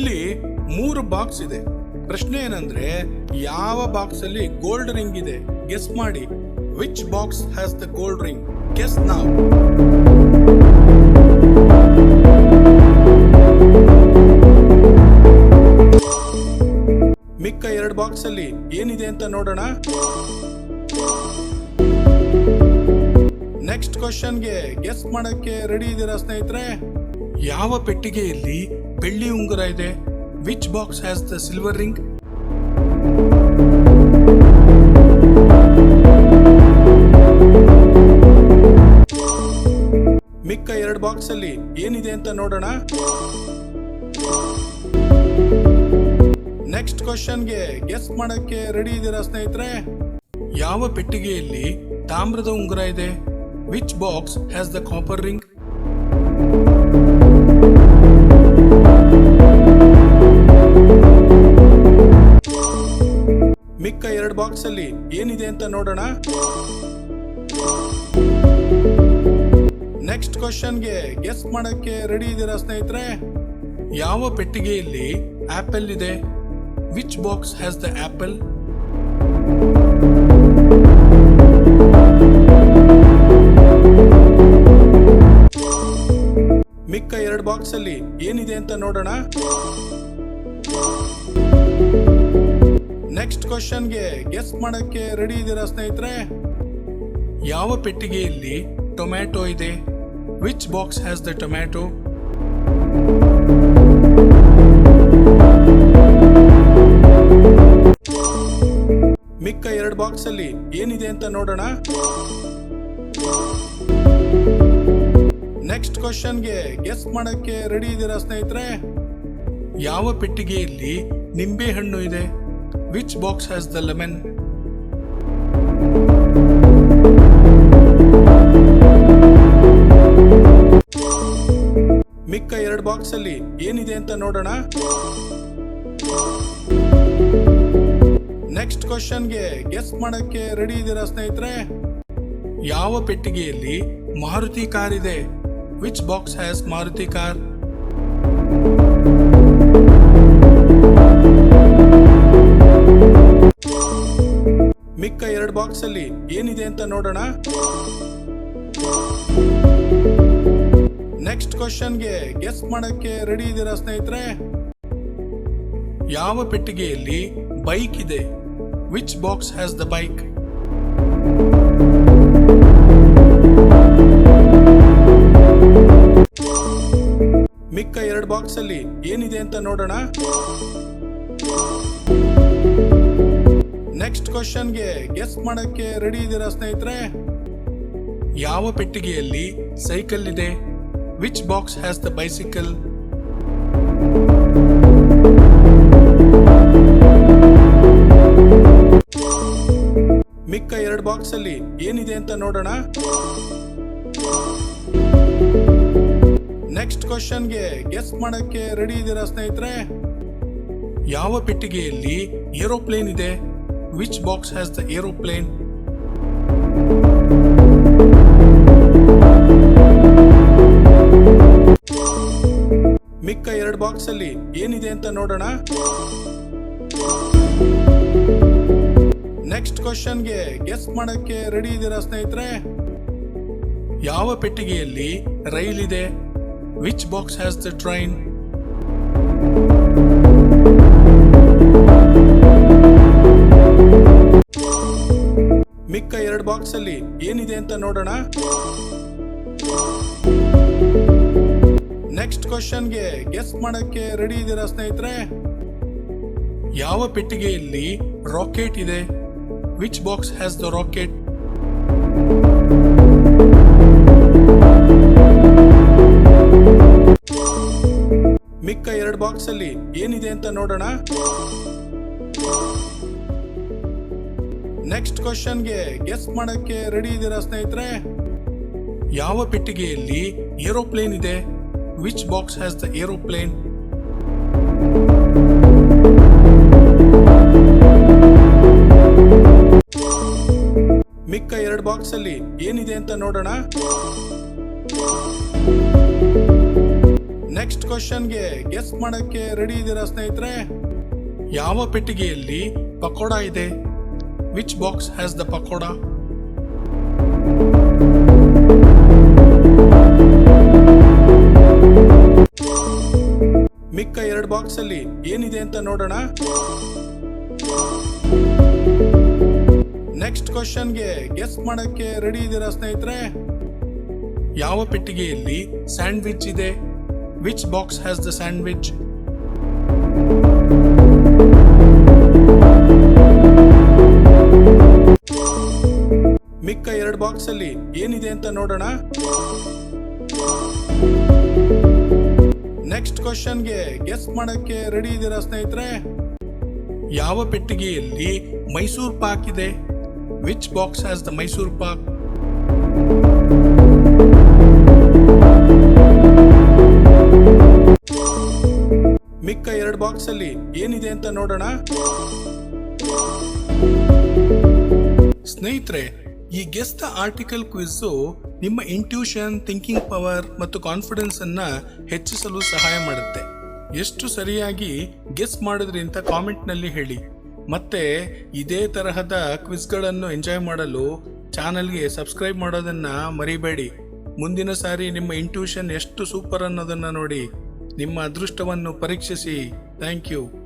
ಇಲ್ಲಿ ಮೂರು ಬಾಕ್ಸ್ ಇದೆ. ಪ್ರಶ್ನೆ ಏನಂದ್ರೆ, ಯಾವ ಬಾಕ್ಸ್ ಅಲ್ಲಿ ಗೋಲ್ಡ್ ರಿಂಗ್ ಇದೆ? ಗೆಸ್ ಮಾಡಿ. Which box has the gold ring guess ನಾವ್ ಮಿಕ್ಕ ಎರಡು ಬಾಕ್ಸ್ ಅಲ್ಲಿ ಏನಿದೆ ಅಂತ ನೋಡೋಣ. ನೆಕ್ಸ್ಟ್ ಕ್ವಶನ್ಗೆ ಗೆಸ್ ಮಾಡಕ್ಕೆ ರೆಡಿ ಇದ್ದೀರಾ ಸ್ನೇಹಿತರೆ? ಯಾವ ಪೆಟ್ಟಿಗೆಯಲ್ಲಿ ಬೆಳ್ಳಿ ಉಂಗುರ ಇದೆ. Which box has the silver ring ಮಿಕ್ಕ ಎರಡು ಬಾಕ್ಸ್ ಅಲ್ಲಿ ಏನಿದೆ ಅಂತ ನೋಡೋಣ. ನೆಕ್ಸ್ಟ್ ಕ್ವಶನ್ಗೆ ಗೆಸ್ ಮಾಡಕ್ಕೆ ರೆಡಿ ಇದ್ದೀರಾ ಸ್ನೇಹಿತರೆ? ಯಾವ ಪೆಟ್ಟಿಗೆಯಲ್ಲಿ ತಾಮ್ರದ ಉಂಗುರ ಇದೆ? Which box has the copper ring box ಅಲ್ಲಿ ಏನಿದೆ ಅಂತ ನೋಡೋಣ. ನೆಕ್ಸ್ಟ್ ಕ್ವಶನ್ಗೆ ಗೆಸ್ ಮಾಡಕ್ಕೆ ರೆಡಿ ಇದ್ದೀರಾ ಸ್ನೇಹಿತರೆ? ಯಾವ ಪೆಟ್ಟಿಗೆಯಲ್ಲಿ ಆಪಲ್ ಇದೆ? Which box has the apple ಮಿಕ್ಕ ಎರಡು ಬಾಕ್ಸ್ ಅಲ್ಲಿ ಏನಿದೆ ಅಂತ ನೋಡೋಣ. ನೆಕ್ಸ್ಟ್ ಕ್ವಶನ್ಗೆ ಗೆಸ್ ಮಾಡಕ್ಕೆ ರೆಡಿ ಇದ್ದೀರಾ ಸ್ನೇಹಿತರೆ? ಯಾವ ಪೆಟ್ಟಿಗೆಯಲ್ಲಿ ಟೊಮ್ಯಾಟೊ ಇದೆ? Which box has the tomato ಮಿಕ್ಕ ಎರಡು ಬಾಕ್ಸ್ ಅಲ್ಲಿ ಏನಿದೆ ಅಂತ ನೋಡೋಣ. ನೆಕ್ಸ್ಟ್ ಕ್ವಶನ್ಗೆ ಗೆಸ್ ಮಾಡಕ್ಕೆ ರೆಡಿ ಇದ್ದೀರಾ ಸ್ನೇಹಿತರೆ? ಯಾವ ಪೆಟ್ಟಿಗೆಯಲ್ಲಿ ನಿಂಬೆ ಹಣ್ಣು ಇದೆ? Which box has the lemon? ಮಿಕ್ಕ ಎರಡು ಬಾಕ್ಸ್ ಅಲ್ಲಿ ಏನಿದೆ ಅಂತ ನೋಡೋಣ. ನೆಕ್ಸ್ಟ್ ಕ್ವಶನ್ಗೆ ಗೆಸ್ ಮಾಡಕ್ಕೆ ರೆಡಿ ಇದ್ದೀರಾ ಸ್ನೇಹಿತರೆ? ಯಾವ ಪೆಟ್ಟಿಗೆಯಲ್ಲಿ ಮಾರುತಿ ಕಾರ್ ಇದೆ? Which box has Maruti car? ಎರಡು ಬಾಕ್ಸ್ ಅಲ್ಲಿ ಏನಿದೆ ಅಂತ ನೋಡೋಣ. ನೆಕ್ಸ್ಟ್ ಕ್ವಶನ್ಗೆ ಗೆಸ್ ಮಾಡಕ್ಕೆ ರೆಡಿ ಇದ್ದೀರಾ ಸ್ನೇಹಿತರೆ? ಯಾವ ಪೆಟ್ಟಿಗೆಯಲ್ಲಿ ಬೈಕ್ ಇದೆ? Which box has the bike ಮಿಕ್ಕ ಎರಡು ಬಾಕ್ಸ್ ಅಲ್ಲಿ ಏನಿದೆ ಅಂತ ನೋಡೋಣ. ನೆಕ್ಸ್ಟ್ ಕ್ವಶನ್ಗೆ ಗೆಸ್ ಮಾಡಕ್ಕೆ ರೆಡಿ ಇದ್ದೀರಾ ಸ್ನೇಹಿತರೆ? ಯಾವ ಪೆಟ್ಟಿಗೆಯಲ್ಲಿ ಸೈಕಲ್ ಇದೆ? Which box has the bicycle ಮಿಕ್ಕ ಎರಡು ಬಾಕ್ಸ್ ಅಲ್ಲಿ ಏನಿದೆ ಅಂತ ನೋಡೋಣ. ನೆಕ್ಸ್ಟ್ ಕ್ವಶನ್ಗೆ ಗೆಸ್ ಮಾಡಕ್ಕೆ ರೆಡಿ ಇದ್ದೀರಾ ಸ್ನೇಹಿತರೆ? ಯಾವ ಪೆಟ್ಟಿಗೆಯಲ್ಲಿ ಏರೋಪ್ಲೇನ್ ಇದೆ? Which box has the aeroplane? ಮಿಕ್ಕ ಎರಡು ಬಾಕ್ಸ್ ಅಲ್ಲಿ ಏನಿದೆ ಅಂತ ನೋಡೋಣ. ನೆಕ್ಸ್ಟ್ ಕ್ವಶನ್ಗೆ ಗೆಸ್ ಮಾಡಕ್ಕೆ ರೆಡಿ ಇದ್ದೀರಾ ಸ್ನೇಹಿತರೆ? ಯಾವ ಪೆಟ್ಟಿಗೆಯಲ್ಲಿ ರೈಲ್ ಇದೆ which box has the train ಮಿಕ್ಕ ಎರಡು ಬಾಕ್ಸ್ ಅಲ್ಲಿ ಏನಿದೆ ಅಂತ ನೋಡೋಣ. ನೆಕ್ಸ್ಟ್ ಕ್ವಶನ್ಗೆ ಗೆಸ್ ಮಾಡಕ್ಕೆ ರೆಡಿ ಇದ್ದೀರಾ ಸ್ನೇಹಿತರೆ? ಯಾವ ಪೆಟ್ಟಿಗೆಯಲ್ಲಿ ರಾಕೆಟ್ ಇದೆ? Which box has the rocket ಮಿಕ್ಕ ಎರಡು ಬಾಕ್ಸ್ ಅಲ್ಲಿ ಏನಿದೆ ಅಂತ ನೋಡೋಣ. ನೆಕ್ಸ್ಟ್ ಕ್ವಶನ್ಗೆ ಗೆಸ್ ಮಾಡಕ್ಕೆ ರೆಡಿ ಇದ್ದೀರಾ ಸ್ನೇಹಿತರೆ? ಯಾವ ಪೆಟ್ಟಿಗೆಯಲ್ಲಿ ಏರೋಪ್ಲೇನ್ ಇದೆ? Which box has the aeroplane ಮಿಕ್ಕ ಎರಡು ಬಾಕ್ಸ್ ಅಲ್ಲಿ ಏನಿದೆ ಅಂತ ನೋಡೋಣ. ನೆಕ್ಸ್ಟ್ ಕ್ವಶನ್ಗೆ ಗೆಸ್ ಮಾಡಕ್ಕೆ ರೆಡಿ ಇದ್ದೀರಾ ಸ್ನೇಹಿತರೆ? ಯಾವ ಪೆಟ್ಟಿಗೆಯಲ್ಲಿ ಪಕೋಡ ಇದೆ? Which box has the pakoda? ಮಿಕ್ಕ ಎರಡು ಬಾಕ್ಸ್ ಅಲ್ಲಿ ಏನಿದೆ ಅಂತ ನೋಡೋಣ. ನೆಕ್ಸ್ಟ್ ಕ್ವಶನ್ಗೆ ಗೆಸ್ ಮಾಡಕ್ಕೆ ರೆಡಿ ಇದ್ದೀರಾ ಸ್ನೇಹಿತರೆ? ಯಾವ ಪೆಟ್ಟಿಗೆಯಲ್ಲಿ ಸ್ಯಾಂಡ್ವಿಚ್ ಇದೆ? Which box has the sandwich box ಅಲ್ಲಿ ಏನಿದೆ ಅಂತ ನೋಡೋಣ. ನೆಕ್ಸ್ಟ್ ಕ್ವಶನ್ಗೆ ಗೆಸ್ ಮಾಡಕ್ಕೆ ರೆಡಿ ಇದ್ದೀರಾ ಸ್ನೇಹಿತರೆ? ಯಾವ ಪೆಟ್ಟಿಗೆಯಲ್ಲಿ ಮೈಸೂರ್ ಪಾಕ್ ಇದೆ? Which box has the Mysore pak ಮಿಕ್ಕ ಎರಡು ಬಾಕ್ಸ್ ಅಲ್ಲಿ ಏನಿದೆ ಅಂತ ನೋಡೋಣ. ಸ್ನೇಹಿತರೆ ಈ ಗೆಸ್ಟ್ ಆರ್ಟಿಕಲ್ ಕ್ವಿಝು ನಿಮ್ಮ ಇಂಟ್ಯೂಷನ್ ಥಿಂಕಿಂಗ್ ಪವರ್ ಮತ್ತು ಕಾನ್ಫಿಡೆನ್ಸ್ ಅನ್ನ ಹೆಚ್ಚಿಸಲು ಸಹಾಯ ಮಾಡುತ್ತೆ. ಎಷ್ಟು ಸರಿಯಾಗಿ ಗೆಸ್ ಮಾಡಿದ್ರಿ ಅಂತ ಕಾಮೆಂಟ್ನಲ್ಲಿ ಹೇಳಿ. ಮತ್ತೆ ಇದೇ ತರಹದ ಕ್ವಿಜ್ಗಳನ್ನು ಎಂಜಾಯ್ ಮಾಡಲು ಚಾನಲ್ಗೆ ಸಬ್ಸ್ಕ್ರೈಬ್ ಮಾಡೋದನ್ನ ಮರಿಬೇಡಿ. ಮುಂದಿನ ಸಾರಿ ನಿಮ್ಮ ಇಂಟ್ಯೂಷನ್ ಎಷ್ಟು ಸೂಪರ್ ಅನ್ನೋದನ್ನ ನೋಡಿ. ನಿಮ್ಮ ಅದೃಷ್ಟವನ್ನು ಪರೀಕ್ಷಿಸಿ. Thank you